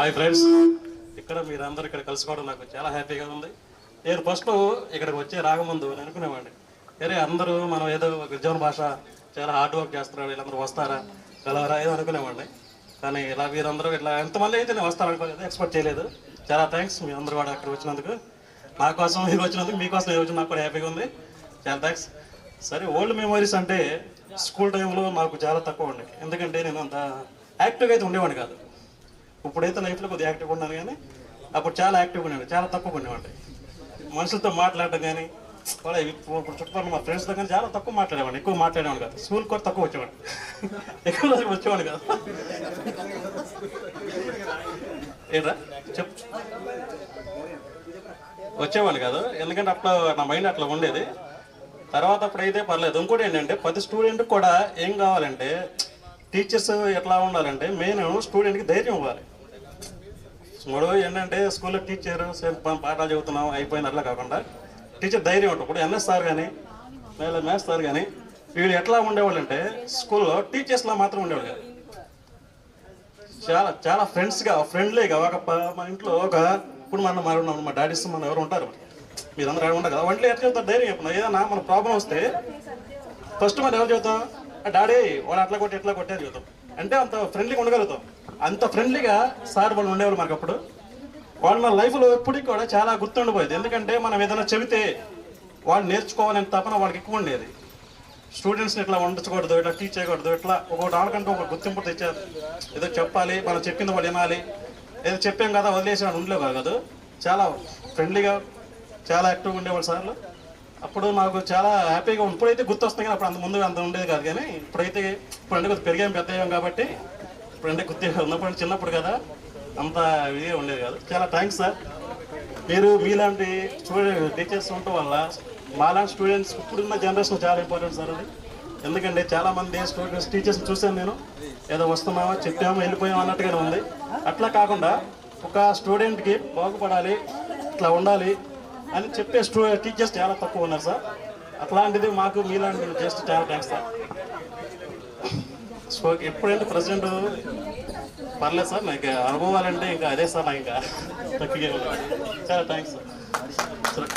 Hi friends ఇక్కడ మీరందరూ ఇక్కడ కలుసుకోవడం నాకు చాలా హ్యాపీగా ఉంది. నేను ఫస్ట్ ఇక్కడికి వచ్చే రాకముందు నేను అనుకునేవాడిని. అరే అందరూ మనం ఏదో గిరిజన భాష చాలా హార్డ్ వర్క్ చేస్తున్నారు వీళ్ళందరూ వస్తారా కలవరా ఏదో అనుకునేవాడిని. కానీ ఇలా వీరందరూ ఇట్లా ఎంతమంది అయితే నేను వస్తారనుకోలేదు ఎక్స్పెక్ట్ చేయలేదు. చాలా థ్యాంక్స్ మీ అందరూ కూడా అక్కడ వచ్చినందుకు. నా కోసం మీరు వచ్చినందుకు మీకోసం నేను వచ్చిన నాకు కూడా హ్యాపీగా ఉంది. చాలా థ్యాంక్స్ సరే ఓల్డ్ మెమరీస్ అంటే స్కూల్ టైంలో నాకు చాలా తక్కువ ఉండే. ఎందుకంటే నేను అంత యాక్టివ్గా అయితే ఉండేవాడిని కాదు. ఇప్పుడైతే లైఫ్లో కొద్దిగా యాక్టివ్గా ఉన్నాను కానీ అప్పుడు చాలా యాక్టివ్గా ఉండేవి చాలా తక్కువ ఉండేవాడి మనుషులతో మాట్లాడడం కానీ వాళ్ళ ఇప్పుడు ఇప్పుడు చుట్టుపక్కల మా ఫ్రెండ్స్తో కానీ చాలా తక్కువ మాట్లాడేవాడిని ఎక్కువ మాట్లాడేవాడు కాదు. స్కూల్ కూడా తక్కువ వచ్చేవాడు ఎక్కువ రోజులు వచ్చేవాడు కాదు. ఏంట్రా చెప్ వచ్చేవాడిని కాదు. ఎందుకంటే అప్పుడు నా మైండ్ అట్లా ఉండేది. తర్వాత అప్పుడైతే పర్లేదు. ఇంకోటి ఏంటంటే ప్రతి స్టూడెంట్ కూడా ఏం కావాలంటే టీచర్స్ ఎట్లా ఉండాలంటే మెయిన్ స్టూడెంట్కి ధైర్యం ఇవ్వాలి. మూడు ఏంటంటే స్కూల్లో టీచర్ పాఠాలు చెబుతున్నాం అయిపోయింది అట్లా కాకుండా టీచర్ ధైర్యం ఉంటుంది. ఇప్పుడు ఎన్ఎస్ సార్ కానీ లేదా మ్యాథ్స్ సార్ కానీ వీళ్ళు ఎట్లా ఉండేవాళ్ళు అంటే స్కూల్లో టీచర్స్లా మాత్రం ఉండేవాళ్ళు కాదు. చాలా చాలా ఫ్రెండ్స్గా ఫ్రెండ్లీగా ఒక మా ఇంట్లో ఒక ఇప్పుడు మన మన మా డాడీస్ మన ఎవరు ఉంటారు? మీరందరూ ఎవరు ఉంటారు కదా. వంటలో ఎట్లా చెప్తారు? ధైర్యం చెప్పిన ఏదైనా మన ప్రాబ్లం వస్తే ఫస్ట్ మనం ఎవరు చెబుతాం? డాడీ వాడు అట్లా కొట్టి ఎట్లా కొట్టారు చెబుతాం. అంటే అంత ఫ్రెండ్లీగా ఉండగలుగుతాం. అంత ఫ్రెండ్లీగా సార్ వాళ్ళు ఉండేవాళ్ళు మనకు అప్పుడు. వాళ్ళు మన లైఫ్లో ఎప్పటికి కూడా చాలా గుర్తుండిపోయేది. ఎందుకంటే మనం ఏదైనా చెబితే వాళ్ళు నేర్చుకోవాలని తపన వాళ్ళకి ఎక్కువ ఉండేది. స్టూడెంట్స్ని ఇట్లా వండించకూడదు ఇట్లా టీచ్ చేయకూడదు ఇట్లా ఒక్కొక్కటి ఆడకంటే ఒక గుర్తింపు తెచ్చారు. ఏదో చెప్పాలి మనం చెప్పింది వాళ్ళు వినాలి. ఏదో చెప్పాం కదా వదిలేసి వాడు ఉండలేవు కాదు. కదా చాలా ఫ్రెండ్లీగా చాలా యాక్టివ్గా ఉండేవాళ్ళు సార్లు. అప్పుడు నాకు చాలా హ్యాపీగా ఇప్పుడైతే గుర్తు వస్తుంది కానీ అప్పుడు అంత ముందు అంత ఉండేది కాదు కానీ ఇప్పుడైతే ఇప్పుడంటే కొద్దిగా పెరిగాం పెద్ద అయ్యాం కాబట్టి ఇప్పుడంటే కొద్దిగా ఉన్నప్పుడు చిన్నప్పుడు కదా అంత ఇదిగా ఉండేది కాదు. చాలా థ్యాంక్స్ సార్ మీరు మీలాంటి స్టూడెంట్ టీచర్స్ ఉండటం వల్ల మాలాంటి స్టూడెంట్స్ ఇప్పుడున్న జనరేషన్ చాలా ఇంపార్టెంట్ సార్ అది. ఎందుకంటే చాలామంది స్టూడెంట్స్ టీచర్స్ చూశాను నేను. ఏదో వస్తున్నామా చెప్పామో వెళ్ళిపోయాము అన్నట్టుగానే ఉంది. అట్లా కాకుండా ఒక స్టూడెంట్కి బాగుపడాలి ఇట్లా ఉండాలి అని చెప్పే స్టూ టీచర్స్ చాలా తక్కువ ఉన్నారు సార్. అట్లాంటిది మాకు మీలాంటి జస్ట్ చాలా థ్యాంక్స్ సార్. సో ఎప్పుడంటే ప్రెసిడెంట్ పర్లేదు సార్ నాకు అనుభవాలంటే ఇంకా అదే సార్ నాకు ఇంకా తక్కువ చాలా థ్యాంక్స్ సార్.